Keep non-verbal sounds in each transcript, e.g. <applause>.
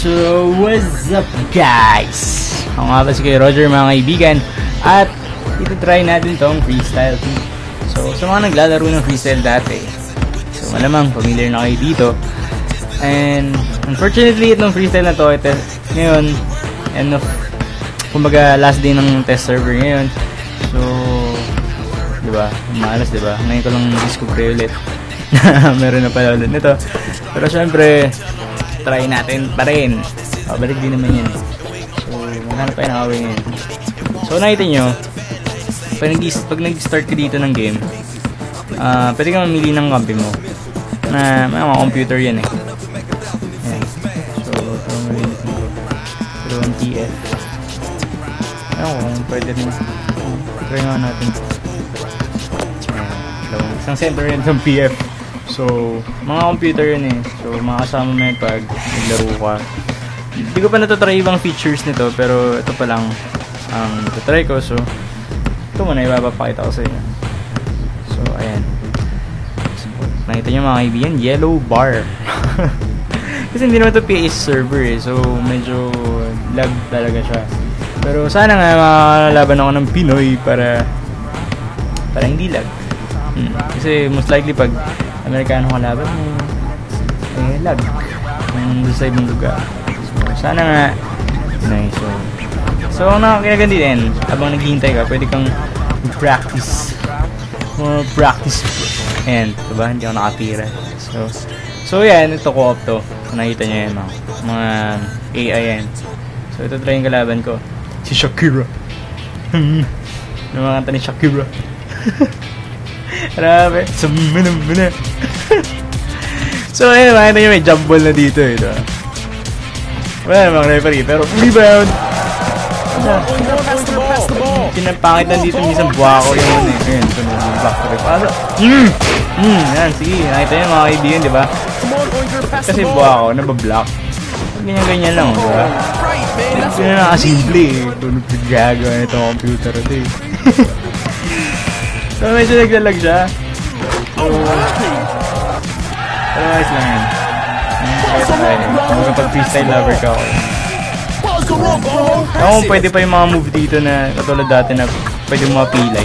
So, what's up guys? Ako nga ba si Kuya Roger mga kaibigan At ito try natin tong freestyle So, sa mga naglalaro ng freestyle dati So, malamang familiar na kayo dito And, unfortunately, itong freestyle na to ito, Ngayon, end of Kumbaga, last day ng test server ngayon So, di ba? Malas, di ba? Ngayon ko lang discover ulit <laughs> meron na pala ulit nito pero syempre try natin pa rin. Pabalik din naman yan. So maghanap tayo ng away ngayon. So nakita nyo pag, nag pag nag-start ka dito ng game uh, pwede ka mamili ng kampi mo. Na may mga computer yan eh. Yan. so ito mamili ko pero ang TF ano kung pwede rin. Try nga natin. Ayan, isang center yan sa PF So, mga computer yun eh. So, makasama mo yun pag naglaro ka. Hindi ko pa natatry ibang features nito, pero ito pa lang ang um, natatry ko. So, ito muna ipapakita ko sa inyo. So, ayan. So, nakita nyo mga kaibigan, yellow bar. <laughs> Kasi hindi naman ito PS server eh. So, medyo lag talaga siya. Pero sana nga makalaban ako ng Pinoy para para hindi lag. Hmm. Kasi most likely pag Amerikano kalaban mo eh lag doon sa ibang lugar. So, sana nga. Nice so so ang nakakinagan din habang naghihintay ka pwede kang practice. More practice. And diba hindi ako nakatira. So so yan ito co-op to nakita nyo yan mga, mga AI yan. So ito try yung kalaban ko. Si Shakira. <laughs> Yung mga kanta ni Shakira <laughs> Grabe. Sumina muna. so, ayun, makita nyo may jump ball na dito. Ito. Wala namang referee, pero rebound. Pinapangit na dito minsan buha ko yung ano eh. Ayun, ito na yung back to rip. Ano? Hmm! Hmm, yan, sige. Nakita nyo mga kaibigan, di ba? Kasi buha ko, nabablock. Ganyan-ganyan lang, di ba? Ito na nakasimple eh. Ito nagpagagawa na itong computer ito eh. <laughs> So, medyo naglalag siya. So, pero ayos lang yan. Kung pag freestyle lover ka ako. Ako pwede pa yung mga move dito na katulad dati na pwede mo mapilay.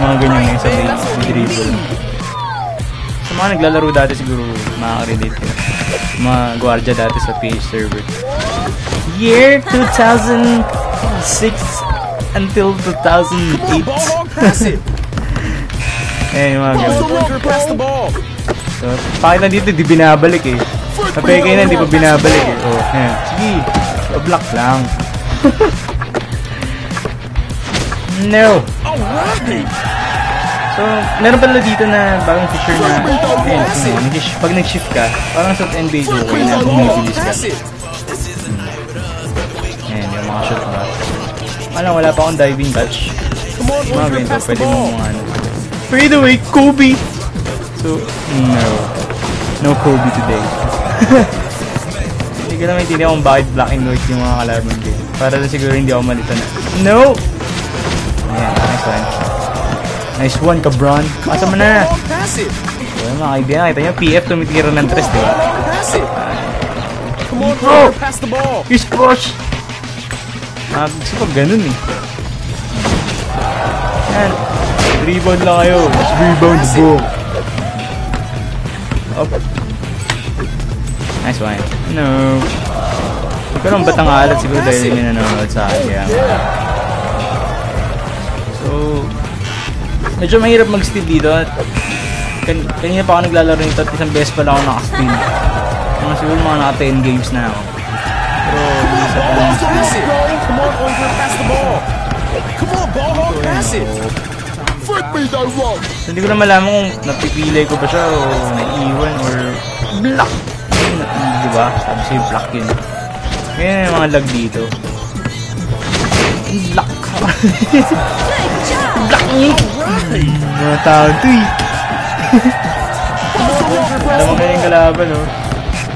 Mga ganyan yung sa may dribble. Sa mga naglalaro dati siguro makaka-relate ka. Mga gwardiya dati sa PH server. Year 2006 until 2008. Eh, yung mga ganun. So, pakita dito, di binabalik eh. Sa peke na, di pa binabalik eh. Oh, yan. Sige, block lang. <laughs> no! So, meron pala dito na bagong feature na, ayun, so, pag nag-shift ka, parang sa NBA okay na bumibilis ka. Hmm. Ayan, yung mga shot ka. Alam, wala pa akong diving touch. Mga ganito, pwede mo mga ano, Fade away, Kobe! So, no. No Kobe today. hindi ko na maintindihan kung bakit black and white yung mga kalaban ko. Para na siguro hindi ako malito na. No! Ayan, nice one. Nice one, kabron. Pasa mo na! So, yung mga kaibigan, kita nyo, PF tumitira ng tres, di ba? Bro! He's crush! Ah, gusto ko ganun eh. Yan. Rebound lang kayo. Rebound bro. Up. Nice one. No. Hindi ko lang ba't ang alat siguro dahil may nanonood sa akin. Kaya So, medyo mahirap mag-steal dito. Kan kanina pa ako naglalaro nito at isang beses pa lang ako naka-steal. Mga siguro mga naka 10 games na ako. Pero, hindi sa pa lang. Come on, Oinker, pass the ball. Come on, ball hog, pass it. Foot me the rock. So, hindi ko na malaman kung napipilay ko ba siya o naiiwan or block. Di ba? Sabi sa'yo, block yun. Ngayon yung mga lag dito. Block. <laughs> block niya. Mga tao to eh. Alam mo kaya yung kalaban, no?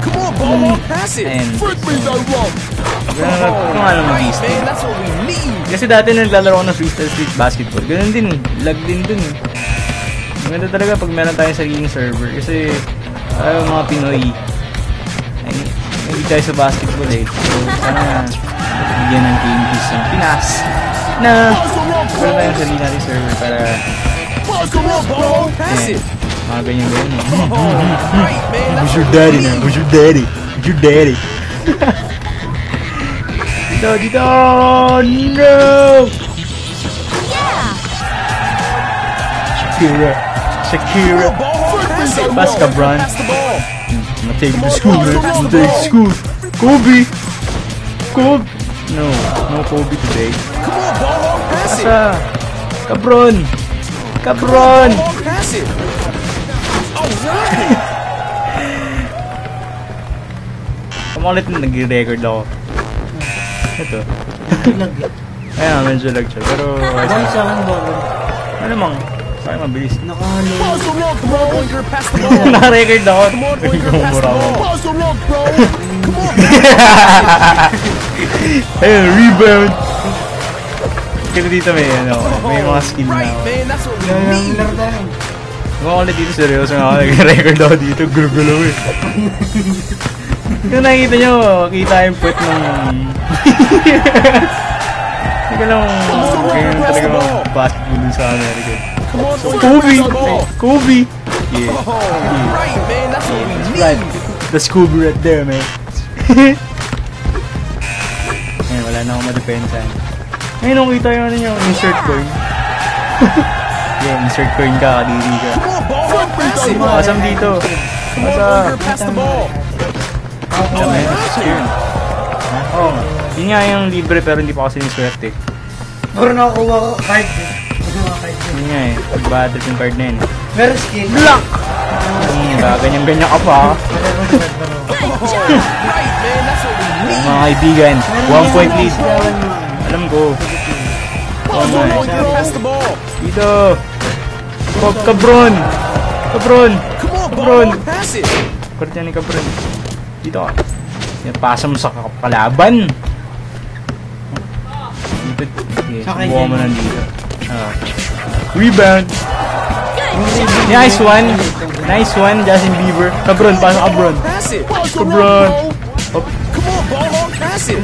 Come on, hog, pass it. Foot me the rock. Ganun na kung ano mag-east. Man, that's what we need. Kasi dati naglalaro ako ng freestyle street basketball. Ganun din eh. Lag din dun eh. Maganda talaga pag meron tayong sariling server. Kasi tayo mga Pinoy. Ay, hindi tayo sa basketball eh. So, sana bigyan ng game piece ng Pinas na wala tayong sarili natin server para eh, mga ganyan-ganyan eh. Right, man. That's Who's your daddy now? Who's your daddy? Who's your daddy? <laughs> it. Pass ka, Bron. Pass the ball. I'm gonna take you to school, man. I'm gonna take you to school. Kobe! Kobe! No, no Kobe today. Come on, ball hawk. Pass it. Asa? Cabron! Cabron! Ball hawk. Pass it. All right. Kamalit na nag-record ako. Ito. Ayan, medyo lag siya. Pero, lang. sa akin, bawal. ano mang, sa'yo mabilis. Nakahalo. Pause <laughs> the rock, bro. Naka-record ako. Come on, the ball. Pause the rock, bro. Come on. Ayun, rebound! Kaya dito may, ano, may mga skill na need. laro tayo. Kung ako ulit dito, seryoso nga ako. Nag-record ako dito. Gulo-gulo eh. <laughs> Kung nakikita nyo, kita yung puwet ng... <laughs> Hindi ko lang kaya talaga mga basketball dun sa Oinker, Kobe! Kobe! Yeah. Right, man. That's what we need. Right. The Scooby right there, man. <laughs> Ngayon, wala na akong madepensa. Ngayon, nung kita yung ano nyo, insert coin. <laughs> yeah, insert coin ka, kadiri ka. Makasam dito. Come the ball. alam mo yun, nga. Yun nga yung libre pero hindi pa ako siniswerte. Puro nakakuha ko card. eh. Yun nga eh, pag-battle yung card na yun. Meron skin. Block! Hmm, ganyan-ganyan ka pa. Man. Mga kaibigan, one point lead. Alam ko. Oh, ball. Dito! Pop Cabron! Cabron! Come on, ball Dito ka. Yan, pasa mo sa kalaban. Dito. Okay, Sakay subukan mo nandito. Ah. Rebound! Nice one! Nice one, Justin Bieber. Cabron, pasok Cabron. Cabron! It.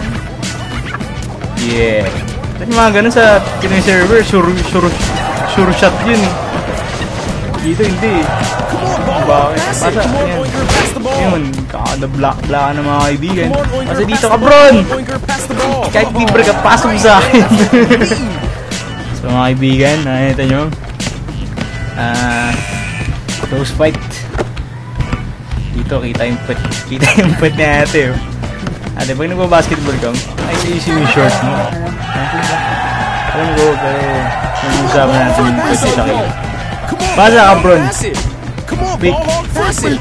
Yeah. Kasi mga ganun sa Pinoy server, sure, sure, sure shot yun eh. It. Pasa, Come on, yan. Yun, kakada-block-block ng mga kaibigan. Kasi dito ka, Bron! Kahit libre ka, pasok sa akin. <laughs> so mga kaibigan, nakita nyo. Ah, close fight. Dito, kita yung put. Kita yung put ni ate. Oh. Ate, pag nagpa-basketball ka, ay ayusin mo yung shorts mo. Alam ko, pero nag-usapan natin yung put ni Shakira. Come on, Pasa ball ka, hawk, Bron. Pass it. Come on, Pick. ball hawk. Pass it.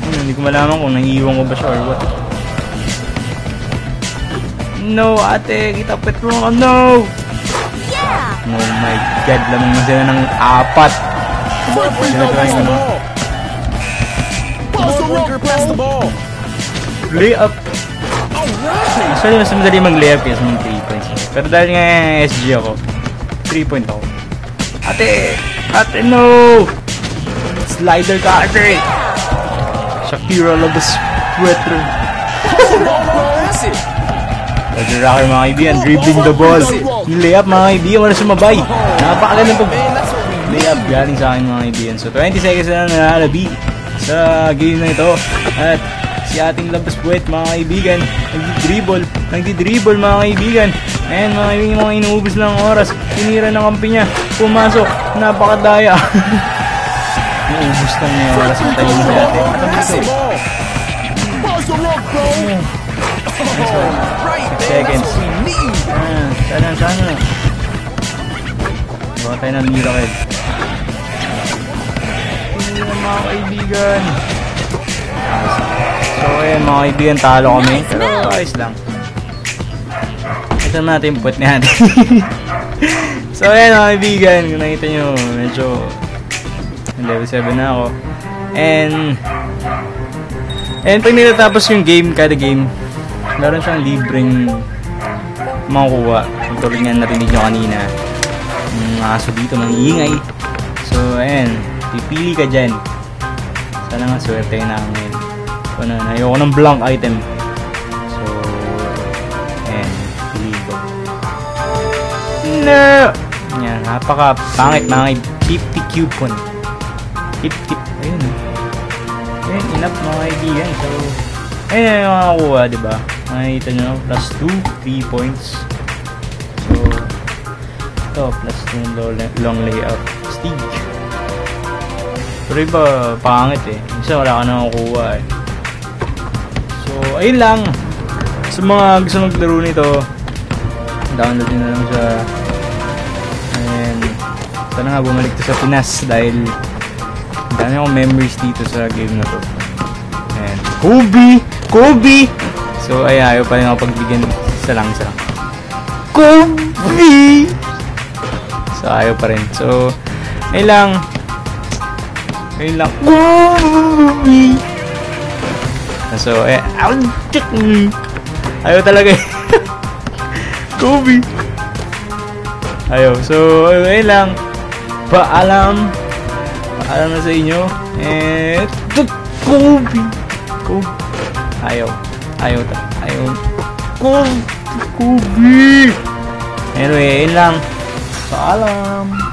Ano, hindi ko malaman kung naiiwan ko ba siya or what. No, ate, kita pet mo ako. No! Oh my god, lamang na sila ng apat. Come on, free throw. Pass the ball. All right. Actually, mas madali mag-layup kaysa mag 3 points. Pero dahil nga SG ako, 3 point ako. Ate! Ate, no! Slider ka, ate! Shakira. Pass it. Roger Rocker mga kaibigan, dribbling the ball. Layup mga kaibigan, wala sumabay. Napakaganda pag layup galing sa akin mga kaibigan. So 20 seconds na lang nanalabi sa game na ito. At si ating labas puwet mga kaibigan, nagdi-dribble, nagdi-dribble mga kaibigan. Ayan mga kaibigan, mga inuubos lang ang oras. Tinira ng kampi niya, pumasok, napakadaya. <laughs> Inuubos lang niya oras ng tayo sa atin. That's seconds. Ah, sana, sana. Gawa tayo ng miracle. Hindi na mga kaibigan. So, ayan mga kaibigan, talo kami. Pero ayos lang. Ito na natin yung put natin. <laughs> so, ayan mga kaibigan, kung nakita nyo, medyo level 7 na ako. And, and pag nilatapos yung game, kada game, meron siyang libreng makukuha. Tulad nga narinig nyo kanina. Yung aso dito, mangiingay. So, ayan. Pipili ka dyan. Sana nga swerte na ngayon. Na. Ayoko ng blank item. So, ayan. Pili ko. No! Yan, napaka pangit mga 50 coupon. 50, ayun. Ayun, enough mga kaibigan. So, ayun yung makakuha, di ba? Makikita nyo, plus 2, 3 points. So, ito, plus 2 long, layout. Stig. Pero iba, pangit eh. Minsan wala ka na makukuha eh. Ayun lang. Sa mga gusto maglaro nito, download nyo na lang sa and sana nga bumalik to sa Pinas dahil dami akong memories dito sa game na to and Kobe! Kobe! so ay ayaw pa rin ako pagbigyan isa lang isa lang Kobe! so ayaw pa rin so ayun lang ayun lang Kobe! So eh ayaw talaga eh <laughs> Kobe! Ayaw. So, ayun lang. Paalam. Paalam na sa inyo. Eh, Kobe. Kobe. Ayaw. Ayaw. ta- Ayaw. Kobe. Kobe. Anyway, ayun lang. Paalam.